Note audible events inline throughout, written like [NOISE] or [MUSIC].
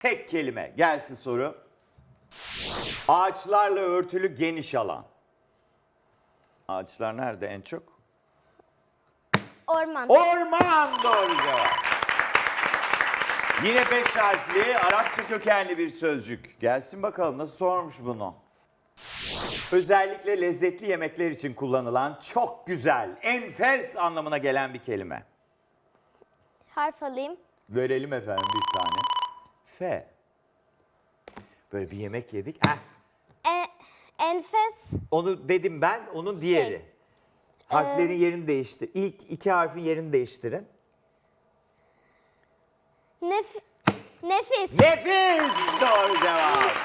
Tek kelime. Gelsin soru. Ağaçlarla örtülü geniş alan. Ağaçlar nerede en çok? Orman. Orman doğru cevap. Yine beş harfli Arapça kökenli bir sözcük. Gelsin bakalım nasıl sormuş bunu. Özellikle lezzetli yemekler için kullanılan çok güzel, enfes anlamına gelen bir kelime. Harf alayım. Verelim efendim bir tane. F. Böyle bir yemek yedik. Heh, E, enfes. onu dedim ben, onun diğeri. Şey, Harflerin yerini değiştir. İlk iki harfin yerini değiştirin. Nef nefis. Nefis doğru cevap.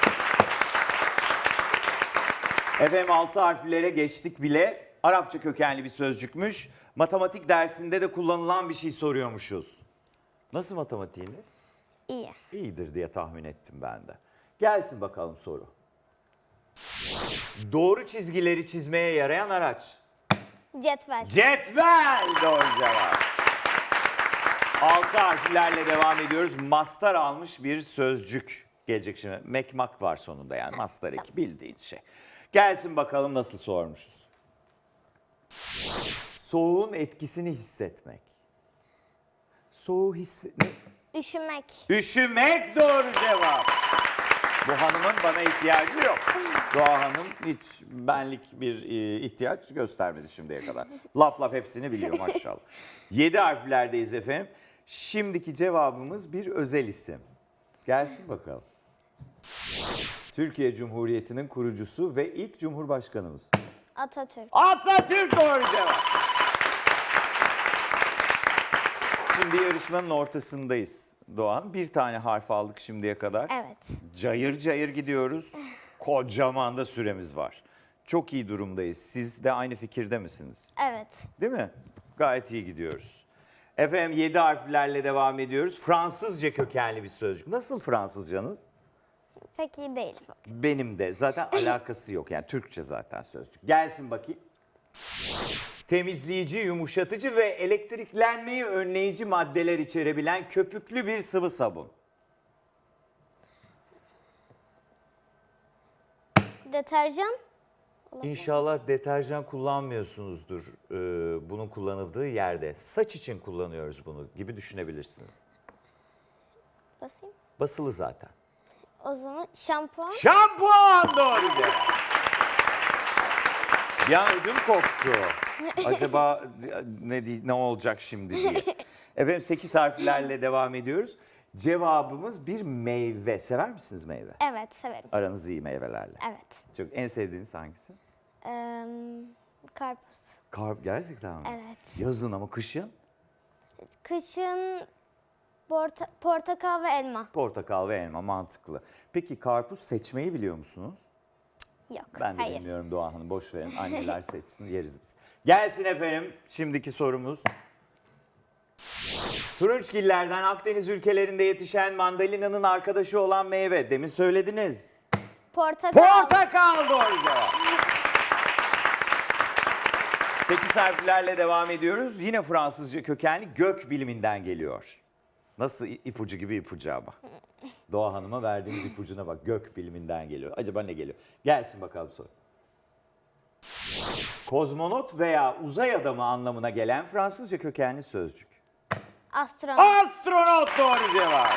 Efendim altı harflere geçtik bile. Arapça kökenli bir sözcükmüş. Matematik dersinde de kullanılan bir şey soruyormuşuz. Nasıl matematiğiniz? İyi. İyidir diye tahmin ettim ben de. Gelsin bakalım soru. Doğru çizgileri çizmeye yarayan araç. Cetvel. Cetvel doğru cevap. Altı harflerle devam ediyoruz. Mastar almış bir sözcük gelecek şimdi. Mekmak var sonunda yani mastar eki bildiğin şey. Gelsin bakalım nasıl sormuşuz. Soğuğun etkisini hissetmek. Soğuğu hisse... Üşümek. Üşümek doğru cevap. Bu hanımın bana ihtiyacı yok. Doğa Hanım hiç benlik bir e, ihtiyaç göstermedi şimdiye kadar. Lap lap hepsini biliyor maşallah. [LAUGHS] Yedi harflerdeyiz efendim. Şimdiki cevabımız bir özel isim. Gelsin bakalım. Türkiye Cumhuriyeti'nin kurucusu ve ilk cumhurbaşkanımız. Atatürk. Atatürk doğru cevap. Şimdi yarışmanın ortasındayız Doğan. Bir tane harf aldık şimdiye kadar. Evet. Cayır cayır gidiyoruz. Kocaman da süremiz var. Çok iyi durumdayız. Siz de aynı fikirde misiniz? Evet. Değil mi? Gayet iyi gidiyoruz. Efendim 7 harflerle devam ediyoruz. Fransızca kökenli bir sözcük. Nasıl Fransızcanız? Pek iyi değil. Benim de zaten alakası yok. Yani Türkçe zaten sözcük. Gelsin bakayım. Temizleyici, yumuşatıcı ve elektriklenmeyi önleyici maddeler içerebilen köpüklü bir sıvı sabun. Deterjan. İnşallah deterjan kullanmıyorsunuzdur e, bunun kullanıldığı yerde. Saç için kullanıyoruz bunu gibi düşünebilirsiniz. Basayım. Basılı zaten. O zaman şampuan. Şampuan doğru cevap. Ya ödüm koptu. [LAUGHS] Acaba ne di- ne olacak şimdi diye. [LAUGHS] Efendim 8 harflerle devam ediyoruz. Cevabımız bir meyve. Sever misiniz meyve? Evet severim. Aranız iyi meyvelerle. Evet. Çok en sevdiğiniz hangisi? Eee, karpuz. Karp gerçekten mi? Evet. Yazın ama kışın Kışın porta- portakal ve elma. portakal ve elma mantıklı. Peki karpuz seçmeyi biliyor musunuz? Yok. Ben de Hayır. bilmiyorum Doğan Hanım. Boş verin. [LAUGHS] Anneler seçsin yeriz biz. Gelsin efendim şimdiki sorumuz. Turunçgillerden Akdeniz ülkelerinde yetişen mandalina'nın arkadaşı olan meyve. Demin söylediniz. Portakal. Portakal doğru cevap. 8 harflerle devam ediyoruz. Yine Fransızca kökenli gök biliminden geliyor. Nasıl ipucu gibi ipucu ama. Doğa Hanım'a verdiğimiz ipucuna bak. Gök biliminden geliyor. Acaba ne geliyor? Gelsin bakalım soru. Kozmonot veya uzay adamı anlamına gelen Fransızca kökenli sözcük. Astronot. Astronot doğru cevap.